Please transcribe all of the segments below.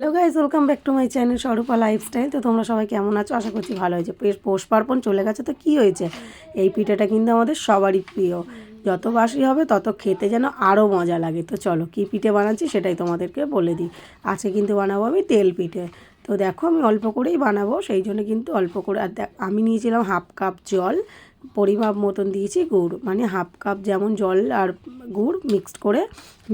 Hello guys welcome back to my channel Swarupa lifestyle তো তোমরা সবাই কেমন আছো? আশা করছি ভালো হয়েছে। পৌষ পার্বণ চলে গেছে, তো কি হয়েছে? এই পিঠাটা কিন্তু আমাদের সবারই প্রিয়। যত বাসি হবে, তত খেতে যেন আরও মজা লাগে। তো চলো, কী পিঠে বানাচ্ছি সেটাই তোমাদেরকে বলে দিই। আজকে কিন্তু বানাবো আমি তেল পিঠে। তো দেখো, আমি অল্প করেই বানাবো, সেই জন্য কিন্তু অল্প করে, আর আমি নিয়েছিলাম হাফ কাপ জল। পরিমাপ মতন দিয়েছি গুড় মানে হাফ কাপ যেমন জল আর গুড় মিক্সড করে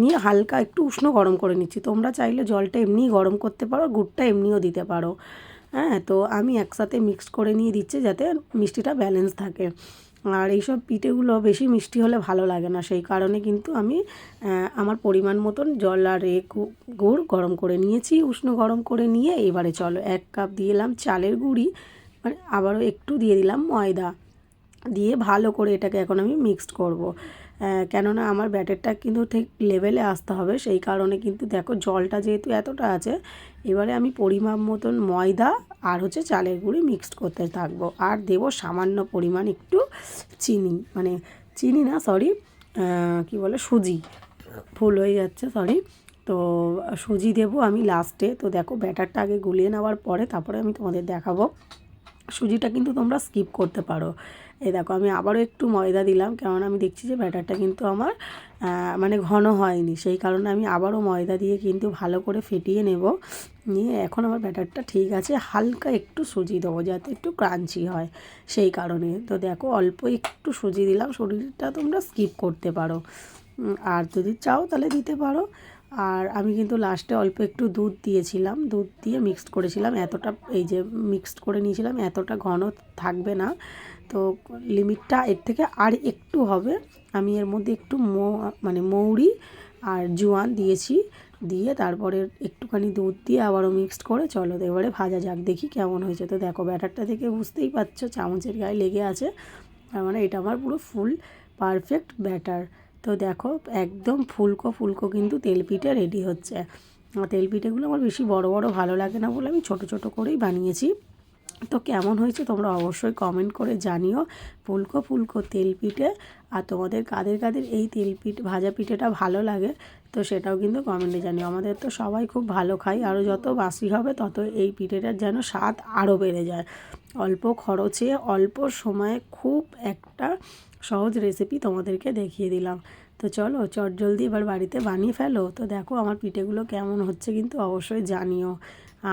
নিয়ে হালকা একটু উষ্ণ গরম করে নিচ্ছি। তোমরা চাইলে জলটা এমনিই গরম করতে পারো, গুড়টা এমনিও দিতে পারো। হ্যাঁ তো আমি একসাথে মিক্স করে নিয়ে দিচ্ছি যাতে মিষ্টিটা ব্যালেন্স থাকে। আর এইসব পিঠেগুলো বেশি মিষ্টি হলে ভালো লাগে না, সেই কারণে কিন্তু আমি আমার পরিমাণ মতন জল আর এ গুড় গরম করে নিয়েছি, উষ্ণ গরম করে নিয়ে। এবারে চলো এক কাপ দিয়ে এলাম চালের গুঁড়ি মানে আবারও একটু দিয়ে দিলাম ময়দা। দিয়ে ভালো করে এটাকে এখন আমি মিক্সড করব। কেননা আমার ব্যাটারটা কিন্তু ঠিক লেভেলে আসতে হবে, সেই কারণে কিন্তু দেখো জলটা যেহেতু এতটা আছে, এবারে আমি পরিমাপ মতন ময়দা আর হচ্ছে চালের গুঁড়ি মিক্সড করতে থাকব। আর দেবো সামান্য পরিমাণ একটু চিনি মানে চিনি না সরি কি বলে, সুজি। ভুল হয়ে যাচ্ছে সরি তো সুজি দেবো আমি লাস্টে তো দেখো ব্যাটারটা আগে গুলিয়ে নেওয়ার পরে তারপরে আমি তোমাদের দেখাবো। সুজিটা কিন্তু তোমরা স্কিপ করতে পারো। এই দেখো, আমি আবারও একটু ময়দা দিলাম, কেননা আমি দেখছি যে ব্যাটারটা কিন্তু আমার মানে ঘন হয়নি। সেই কারণে আমি আবারও ময়দা দিয়ে কিন্তু ভালো করে ফেটিয়ে নেব। নিয়ে এখন আমার ব্যাটারটা ঠিক আছে, হালকা একটু সুজি দেবো যাতে একটু ক্রাঞ্চি হয়। সেই কারণে। তো দেখো, অল্প একটু সুজি দিলাম সুজিটা তোমরা স্কিপ করতে পারো। আর যদি চাও তাহলে দিতে পারো। আর আমি কিন্তু লাস্টে অল্প একটু দুধ দিয়েছিলাম, দুধ দিয়ে মিক্সড করেছিলাম। এতটা, এই যে মিক্সড করে নিয়েছিলাম, এতটা ঘন থাকবে না। তো লিমিটটা এর থেকে আর একটু হবে। আমি এর মধ্যে একটু মানে মৌরি আর জোয়ান দিয়েছি, দিয়ে তারপরে একটুখানি দুধ দিয়ে আবারও মিক্সড করে চলো এবারে ভাজা যাক, দেখি কেমন হয়েছে। তো দেখো ব্যাটারটা থেকে বুঝতেই পারছ, চামচের গায়ে লেগে আছে। তার মানে এটা আমার পুরো ফুল পারফেক্ট ব্যাটার তো দেখো, একদম ফুলকো ফুলকো কিন্তু তেলপিঠে রেডি হচ্ছে। তেলপিঠেগুলো আমার বেশি বড় বড় ভালো লাগে না বলে আমি ছোট ছোট করেই বানিয়েছি। তো কেমন হয়েছে তোমরা অবশ্যই কমেন্ট করে জানিও। ফুলকো ফুলকো তেল পিঠে আর তোমাদের কাদের কাদের এই তেল পিঠ ভাজা পিঠেটা ভালো লাগে, তো সেটাও কিন্তু কমেন্টে জানিও। আমাদের তো সবাই খুব ভালো খাই আরও যত বাসি হবে তত এই পিঠেটার যেন স্বাদ আরও বেড়ে যায়। অল্প খরচে, অল্প সময়ে খুব একটা সহজ রেসিপি তোমাদেরকে দেখিয়ে দিলাম। তো চলো চট জলদি এবার বাড়িতে বানিয়ে ফেলো। তো দেখো আমার পিঠেগুলো কেমন হচ্ছে কিন্তু অবশ্যই জানিও।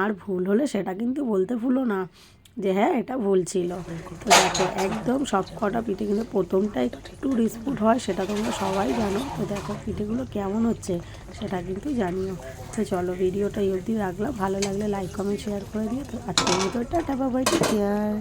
আর ভুল হলে সেটা কিন্তু বলতে ভুলো না যে হ্যাঁ এটা ভুল ছিল। তো দেখো একদম সব কটা পিঠে কিন্তু প্রথমটা একটু ডিসপুট হয়, সেটা তোমরা সবাই জানো। তো দেখো পিঠেগুলো কেমন হচ্ছে সেটা কিন্তু জানিও। তো চলো ভিডিওটা অবধি রাখলাম। ভালো লাগলে লাইক কমেন্ট শেয়ার করে দিও। তো আজকের বাবাই টেক কেয়ার